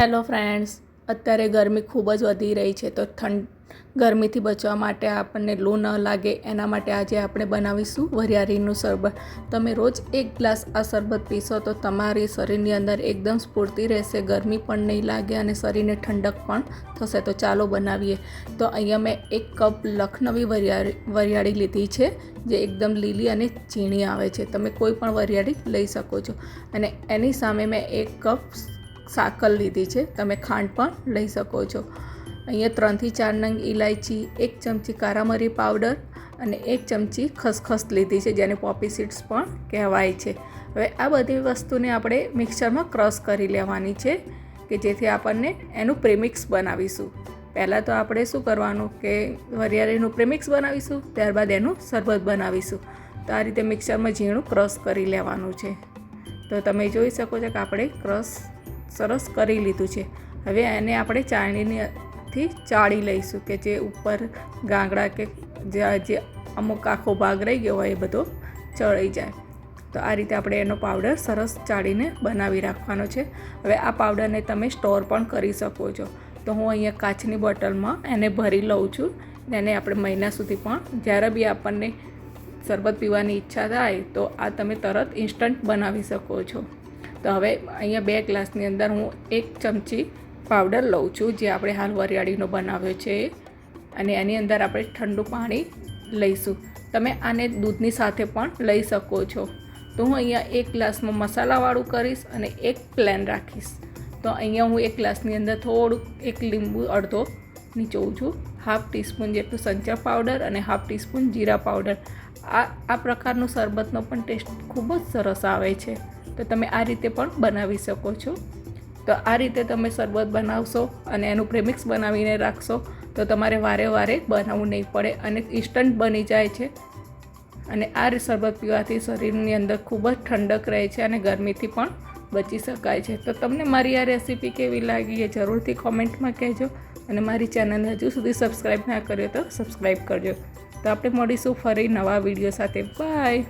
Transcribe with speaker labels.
Speaker 1: Hello friends અત્યારે ગરમી ખૂબ જ વધી રહી છે તો ઠંડ ગરમીથી બચવા માટે આપણને લૂ ન લાગે, એના માટે આજે આપણે બનાવીશું વરિયાળીનું શરબત. તમે રોજ એક ગ્લાસ આ શરબત પીશો તો તમારી શરીરની અંદર એકદમ સ્ફૂર્તિ રહેશે, ગરમી પણ નહીં લાગે અને શરીરને ઠંડક પણ થશે. તો ચાલો બનાવીએ. તો અહીંયા મેં એક કપ લખનવી વરિયાળી વરિયાળી લીધી છે, જે એકદમ લીલી અને ઝીણી આવે છે. તમે કોઈ પણ વરિયાળી લઈ શકો છો. અને એની સામે મેં એક કપ સાકર લીધી છે. તમે ખાંડ પણ લઈ શકો છો. અહીંયા ત્રણથી ચાર નંગ ઇલાયચી એક ચમચી કારામરી પાવડર અને એક ચમચી ખસખસ લીધી છે, જેને પોપી સીડ્સ પણ કહેવાય છે. હવે આ બધી વસ્તુને આપણે મિક્સરમાં ક્રશ કરી લેવાની છે કે જેથી આપણને એનું પ્રેમિક્સ બનાવીશું. પહેલાં તો આપણે શું કરવાનું કે વરિયાળીનું પ્રેમિક્સ બનાવીશું, ત્યારબાદ એનું શરબત બનાવીશું. તો આ રીતે મિક્સરમાં ઝીણું ક્રશ કરી લેવાનું છે. તો તમે જોઈ શકો છો કે આપણે ક્રશ સરસ કરી લીધું છે. હવે એને આપણે ચાળણીથી ચાળી લઈશું કે જે ઉપર ગાંગડા કે જે અમુક આખો ભાગ રહી ગયો હોય એ બધો ચળી જાય. તો આ રીતે આપણે એનો પાવડર સરસ ચાળીને બનાવી રાખવાનો છે. હવે આ પાવડરને તમે સ્ટોર પણ કરી શકો છો. તો હું અહીંયા કાચની બોટલમાં એને ભરી લઉં છું. એને આપણે મહિના સુધી પણ જ્યારે બી આપણને શરબત પીવાની ઈચ્છા થાય તો આ તમે તરત ઇન્સ્ટન્ટ બનાવી શકો છો. તો હવે અહીંયા બે ગ્લાસની અંદર હું એક ચમચી પાવડર લઉં છું જે આપણે હાલ વરિયાળીનો બનાવ્યો છે. અને એની અંદર આપણે ઠંડુ પાણી લઈશું. તમે આને દૂધની સાથે પણ લઈ શકો છો. તો હું અહીંયા એક ગ્લાસમાં મસાલાવાળું કરીશ અને એક પ્લેન રાખીશ. તો અહીંયા હું એક ગ્લાસની અંદર થોડુંક, એક લીંબુ અડધો નીચોવું છું હાફ ટીસ્પૂન જેટલું સંચર પાવડર અને હાફ ટીસ્પૂન જીરા પાવડર. આ આ પ્રકારનું શરબતનો પણ ટેસ્ટ ખૂબ જ સરસ આવે છે. તો તમે આ રીતે પણ બનાવી શકો છો. તો આ રીતે તમે શરબત બનાવશો અને એનું પ્રેમિક્સ બનાવીને રાખશો, તો તમારે વારે વારે બનાવવું નહીં પડે અને ઇન્સ્ટન્ટ બની જાય છે. અને આ શરબત પીવાથી શરીરની અંદર ખૂબ જ ઠંડક રહે છે અને ગરમીથી પણ બચી શકાય છે. તો તમને મારી આ રેસીપી કેવી લાગી એ જરૂરથી કોમેન્ટમાં કહેજો અને મારી ચેનલને હજુ સુધી સબસ્ક્રાઈબ ના કર્યો તો સબસ્ક્રાઈબ કરજો. તો આપણે મળીશું ફરી નવા વીડિયો સાથે. બાય!